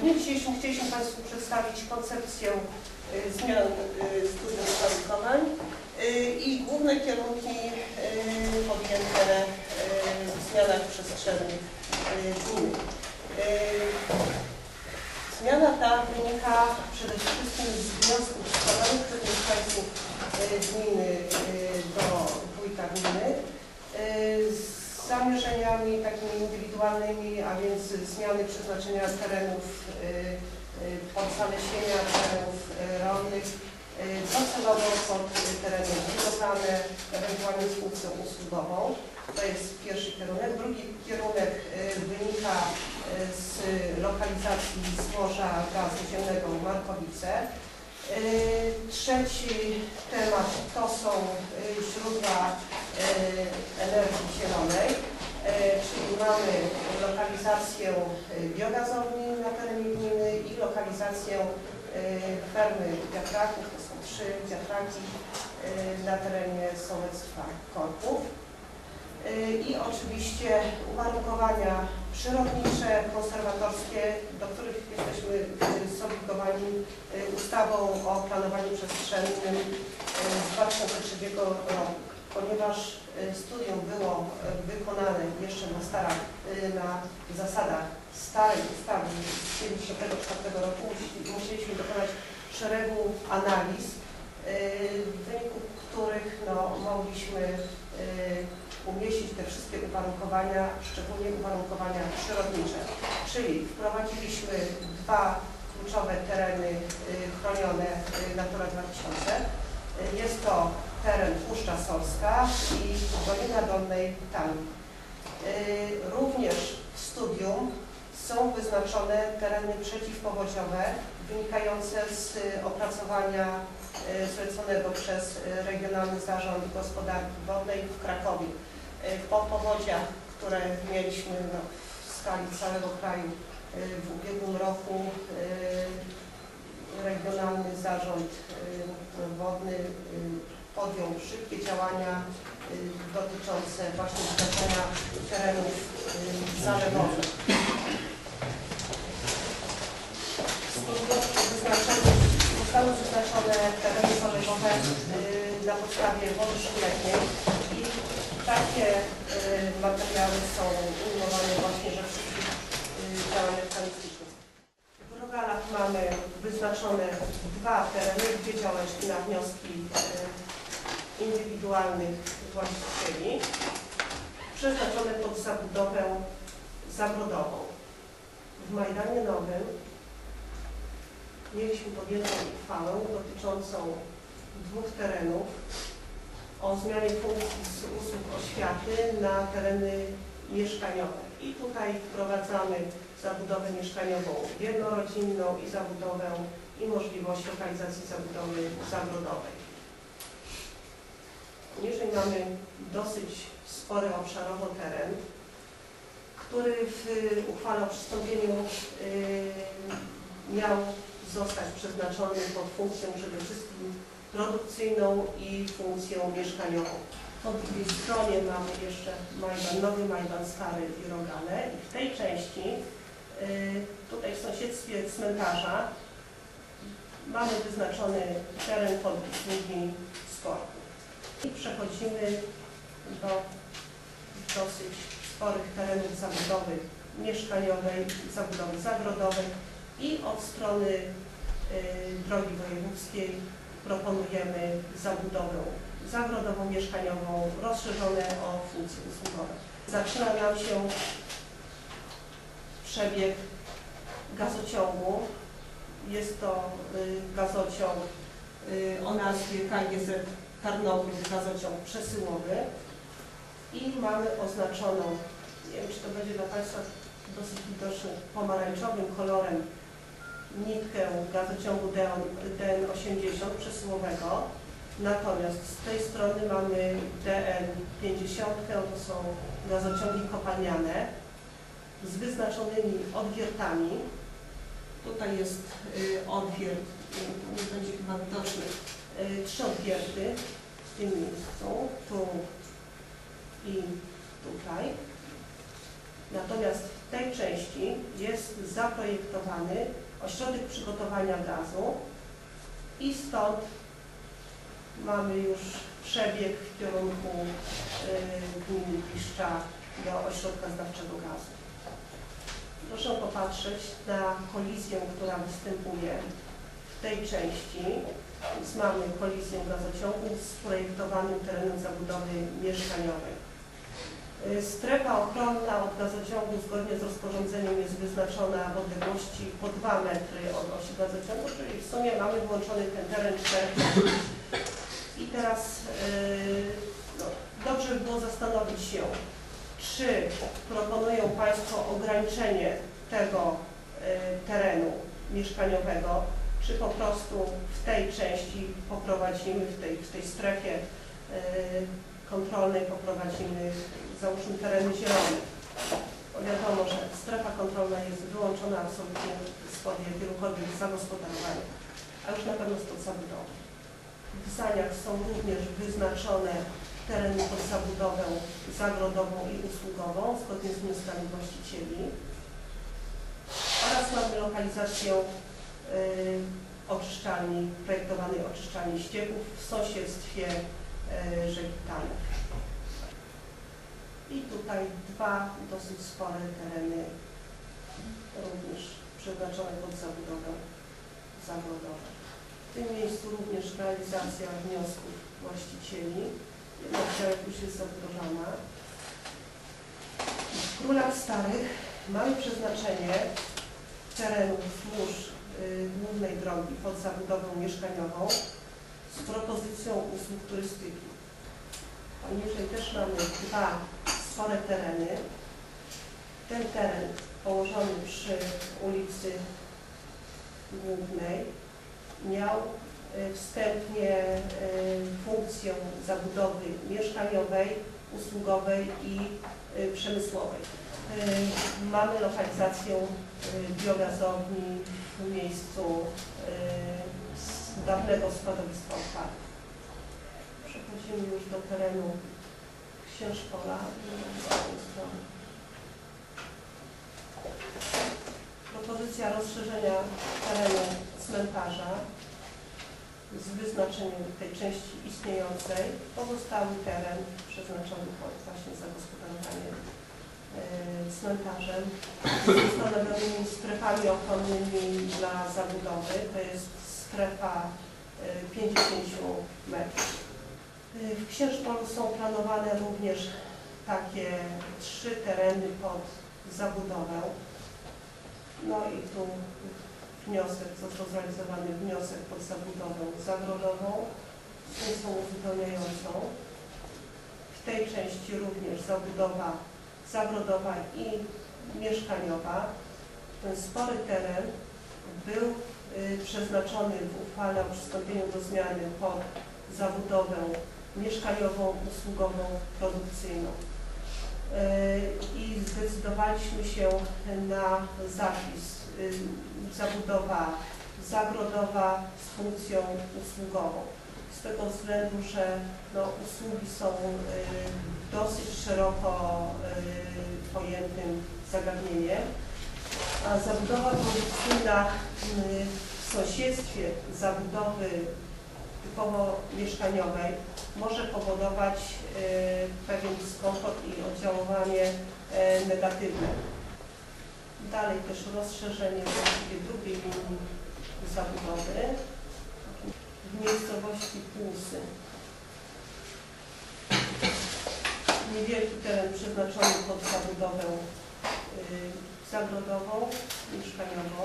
W dniu dzisiejszym chcieliśmy Państwu przedstawić koncepcję y, zmian y, studium uwarunkowań y, i główne kierunki podjęte w zmianach przestrzennych gminy. Zmiana ta wynika przede wszystkim z wniosków składanych przez mieszkańców gminy do wójta gminy z zamierzeniami takimi indywidualnymi, a więc zmiany przeznaczenia terenów y, y, pod zalesienia terenów y, rolnych, docelowo pod tereny budowlane, ewentualnie z funkcją usługową. To jest pierwszy kierunek. Drugi kierunek wynika z lokalizacji złoża gazu ziemnego w Markowice. Trzeci temat to są źródła energii zielonej, y, czyli mamy lokalizację y, biogazowni na terenie gminy i lokalizację fermy wiatraków, to są trzy wiatraki na terenie sołectwa Korpów. Y, I oczywiście uwarunkowania przyrodnicze, konserwatorskie, do których jesteśmy zobligowani ustawą o planowaniu przestrzennym z 2003 roku. Ponieważ y, studium było y, wykonane jeszcze na, stara, y, na zasadach starej ustawy z 1974 roku, musi- musieliśmy dokonać szeregu analiz, w wyniku których no, mogliśmy umieścić te wszystkie uwarunkowania, szczególnie uwarunkowania przyrodnicze. Czyli wprowadziliśmy dwa kluczowe tereny chronione Natura 2000. Y, Jest to teren Puszcza Solska i Dolina Dolnej Tani. Y, Również w studium są wyznaczone tereny przeciwpowodziowe wynikające z opracowania y, zleconego przez Regionalny Zarząd Gospodarki Wodnej w Krakowie. Y, Po powodziach, które mieliśmy no, w skali całego kraju w ubiegłym roku, Regionalny Zarząd Wodny podjął szybkie działania y, dotyczące właśnie wyznaczenia terenów y, zalewowych. Zostały wyznaczone tereny zalewowe y, na podstawie wody szkletnej i takie materiały są ujmowane właśnie we wszystkich działaniach planistycznych. W Rogalach mamy wyznaczone dwa tereny, dwie działeczki na wnioski indywidualnych właścicieli, przeznaczone pod zabudowę zagrodową. W Majdanie Nowym mieliśmy podjętą uchwałę dotyczącą dwóch terenów o zmianie funkcji z usług oświaty na tereny mieszkaniowe. I tutaj wprowadzamy zabudowę mieszkaniową jednorodzinną i zabudowę i możliwość lokalizacji zabudowy zagrodowej. Niżej mamy dosyć spory obszarowo teren, który w uchwale o przystąpieniu y, miał zostać przeznaczony pod funkcję przede wszystkim produkcyjną i funkcję mieszkaniową. Po drugiej stronie mamy jeszcze Majdan Nowy, Majdan Stary i Rogale. I w tej części, y, tutaj w sąsiedztwie cmentarza, mamy wyznaczony teren pod usługi sportu. I przechodzimy do dosyć sporych terenów zabudowy mieszkaniowej, zabudowy zagrodowej i od strony y, drogi wojewódzkiej proponujemy zabudowę zagrodową mieszkaniową rozszerzone o funkcje usługowe. Zaczyna nam się przebieg gazociągu. Jest to y, gazociąg y, o nazwie KGZ Tarnogród, gazociąg przesyłowy i mamy oznaczoną, nie wiem czy to będzie dla Państwa dosyć widoczne, pomarańczowym kolorem nitkę gazociągu DN80 przesyłowego. Natomiast z tej strony mamy DN50, to są gazociągi kopalniane z wyznaczonymi odwiertami. Tutaj jest y, odwiert, nie będzie chyba widoczny, trzy odwierty w tym miejscu, tu i tutaj. Natomiast w tej części jest zaprojektowany ośrodek przygotowania gazu i stąd mamy już przebieg w kierunku y, gminy Piszcza do ośrodka zdawczego gazu. Proszę popatrzeć na kolizję, która występuje w tej części. Mamy kolizję gazociągu z projektowanym terenem zabudowy mieszkaniowej. Y, Strefa ochronna od gazociągu zgodnie z rozporządzeniem jest wyznaczona w odległości po 2 metry od osi gazociągu, czyli w sumie mamy włączony ten teren 4 metry. I teraz yy, no, dobrze by było zastanowić się, czy proponują Państwo ograniczenie tego y, terenu mieszkaniowego, czy po prostu w tej części poprowadzimy, w tej, w tej strefie y, kontrolnej poprowadzimy, załóżmy tereny zielone. Bo wiadomo, że strefa kontrolna jest wyłączona absolutnie spod jakiegokolwiek zagospodarowania, a już na pewno stąd zabudowy. W Zaniach są również wyznaczone tereny pod zabudowę zagrodową i usługową zgodnie z wnioskami właścicieli oraz mamy lokalizację oczyszczalni, projektowanej oczyszczalni ścieków w sąsiedztwie y, rzeki Tanek. I tutaj dwa dosyć spore tereny również przeznaczone pod zabudowę zagrodową. W tym miejscu również realizacja wniosków właścicieli. Działek już jest zabudowana. W Królach Starych mamy przeznaczenie terenu wzdłuż y, głównej drogi pod zabudową mieszkaniową z propozycją usług turystyki. Poniżej też mamy dwa spore tereny. Ten teren położony przy ulicy Głównej miał y, wstępnie y, funkcję zabudowy mieszkaniowej, usługowej i y, przemysłowej. Y, Mamy lokalizację y, biogazowni w miejscu y, dawnego składowiska odpadów. Przechodzimy już do terenu Księżpola. strony. Propozycja rozszerzenia terenu cmentarza z wyznaczeniem tej części istniejącej. Pozostały teren przeznaczony właśnie zagospodarowanie e, cmentarzem z ustanowionymi strefami ochronnymi dla zabudowy. To jest strefa e, 50 metrów. E, W Księżpolu są planowane również takie trzy tereny pod zabudowę. No i tu wniosek, został zrealizowany wniosek pod zabudową zagrodową, funkcją uzupełniającą. W tej części również zabudowa zagrodowa i mieszkaniowa. Ten spory teren był y, przeznaczony w uchwale o przystąpieniu do zmiany pod zabudowę mieszkaniową, usługową, produkcyjną. Y, I zdecydowaliśmy się na zapis y, zabudowa zagrodowa z funkcją usługową. Z tego względu, że no, usługi są y, dosyć szeroko y, pojętym zagadnieniem, a zabudowa produkcyjna y, w sąsiedztwie zabudowy typowo mieszkaniowej może powodować y, pewien dyskomfort i oddziaływanie y, negatywne. Dalej też rozszerzenie właściwie drugiej linii zabudowy w miejscowości Płusy. Niewielki teren przeznaczony pod zabudowę y, zagrodową, mieszkaniową.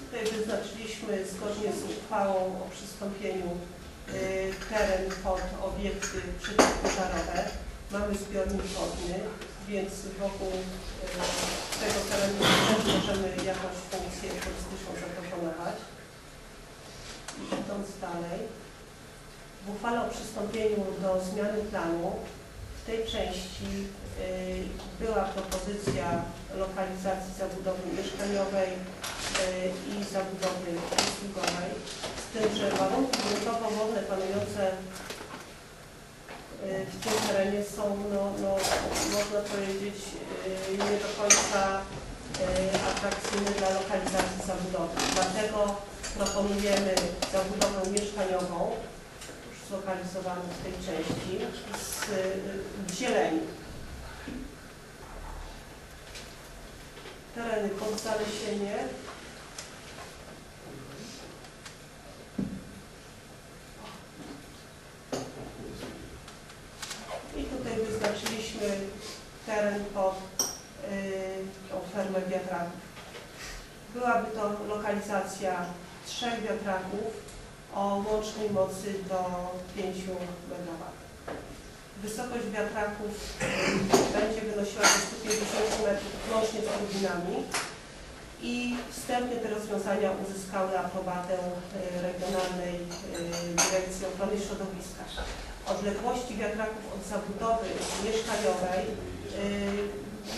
Tutaj wyznaczyliśmy zgodnie z uchwałą o przystąpieniu y, teren pod obiekty przeciwpożarowe. Mamy zbiornik wodny, więc wokół y, tego terenu też możemy jakąś funkcję turystyczną zaproponować. Idąc dalej, w uchwale o przystąpieniu do zmiany planu w tej części y, była propozycja lokalizacji zabudowy mieszkaniowej y, i zabudowy usługowej, z tym, że warunki gruntowo-wodne panujące y, w tym terenie są, no, no, można powiedzieć, nie do końca atrakcyjny dla lokalizacji zabudowy. Dlatego proponujemy zabudowę mieszkaniową, już zlokalizowaną w tej części, z, y, w zieleni. Tereny pod zalesienie, I tutaj wyznaczyliśmy teren pod y, tą fermę wiatraków. Byłaby to lokalizacja trzech wiatraków o łącznej mocy do 5 MW. Wysokość wiatraków y, będzie wynosiła do 150 metrów łącznie z turbinami i wstępnie te rozwiązania uzyskały aprobatę y, Regionalnej y, Dyrekcji Ochrony Środowiska odległości wiatraków od zabudowy mieszkaniowej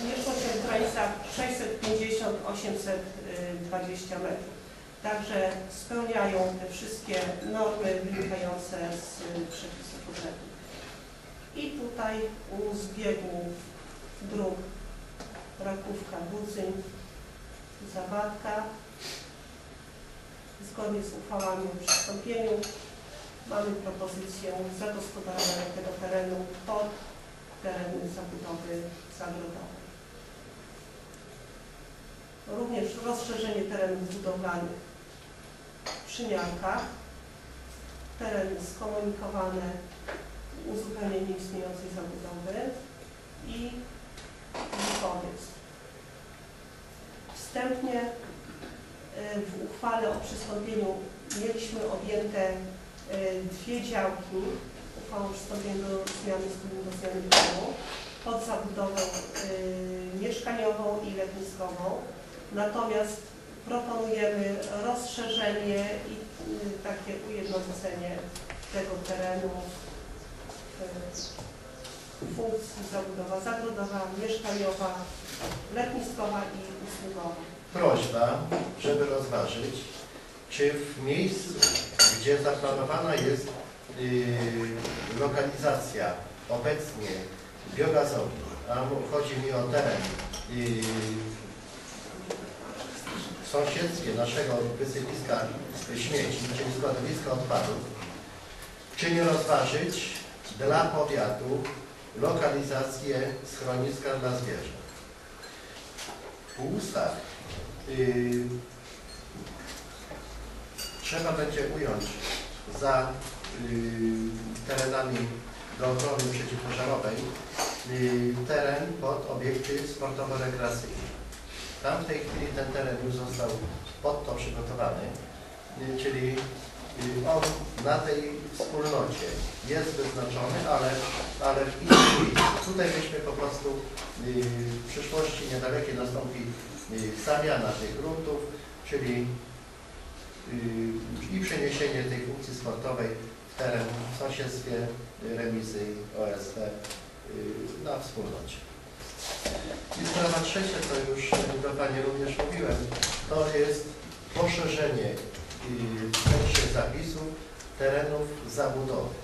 mieszczą się w granicach 650-820 metrów. Także spełniają te wszystkie normy wynikające z y, przepisów urzędnych. I tutaj u zbiegu dróg Rakówka, Budzyń, Zawadka, zgodnie z uchwałami o przystąpieniu mamy propozycję zagospodarowania tego terenu pod tereny zabudowy zagrodowej. Również rozszerzenie terenów budowlanych przy Miarkach, tereny skomunikowane, uzupełnienie istniejącej zabudowy i Witowiec. Wstępnie y, w uchwale o przystąpieniu mieliśmy objęte y, dwie działki uchwałą przystąpienia do zmiany wspólnego do zmiany planu pod zabudowę y, mieszkaniową i letniskową. Natomiast proponujemy rozszerzenie i y, takie ujednolicenie tego terenu w funkcji zabudowa zagrodowa, mieszkaniowa, letniskowa i usługowa. prośba, żeby rozważyć, czy w miejscu, gdzie zaplanowana jest yy, lokalizacja obecnie biogazowi, a chodzi mi o teren yy, sąsiedztwie naszego wysypiska śmieci, czyli składowiska odpadów, czy nie rozważyć dla powiatu lokalizację schroniska dla zwierząt. W ustaw yy, trzeba będzie ująć za yy, terenami do ochrony przeciwpożarowej yy, teren pod obiekty sportowo-rekreacyjne. Tam w tej chwili ten teren już został pod to przygotowany, yy, czyli yy, on na tej wspólnocie jest wyznaczony, ale, ale w innym miejscu. Tutaj myśmy po prostu yy, w przyszłości niedalekiej nastąpi zamiana tych gruntów, czyli i przeniesienie tej funkcji sportowej w teren w sąsiedztwie remizy OSP na wspólnocie. I sprawa trzecia, co już do Pani również mówiłem, to jest poszerzenie yy, w sensie zapisów terenów zabudowy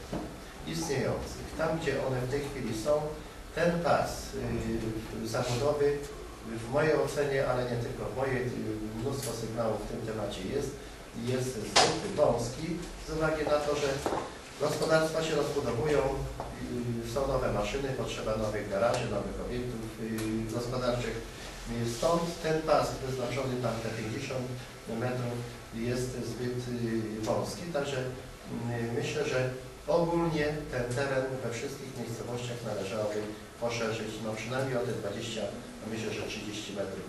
istniejących. Tam, gdzie one w tej chwili są, ten pas yy, zabudowy w mojej ocenie, ale nie tylko w mojej, yy, mnóstwo sygnałów w tym temacie jest, jest zbyt wąski z uwagi na to, że gospodarstwa się rozbudowują, yy, są nowe maszyny, potrzeba nowych garaży, nowych obiektów yy, gospodarczych. Yy, Stąd ten pas wyznaczony tam te 50 metrów jest zbyt wąski, także myślę, że ogólnie ten teren we wszystkich miejscowościach należałoby poszerzyć, no przynajmniej o te 20, a myślę, że 30 metrów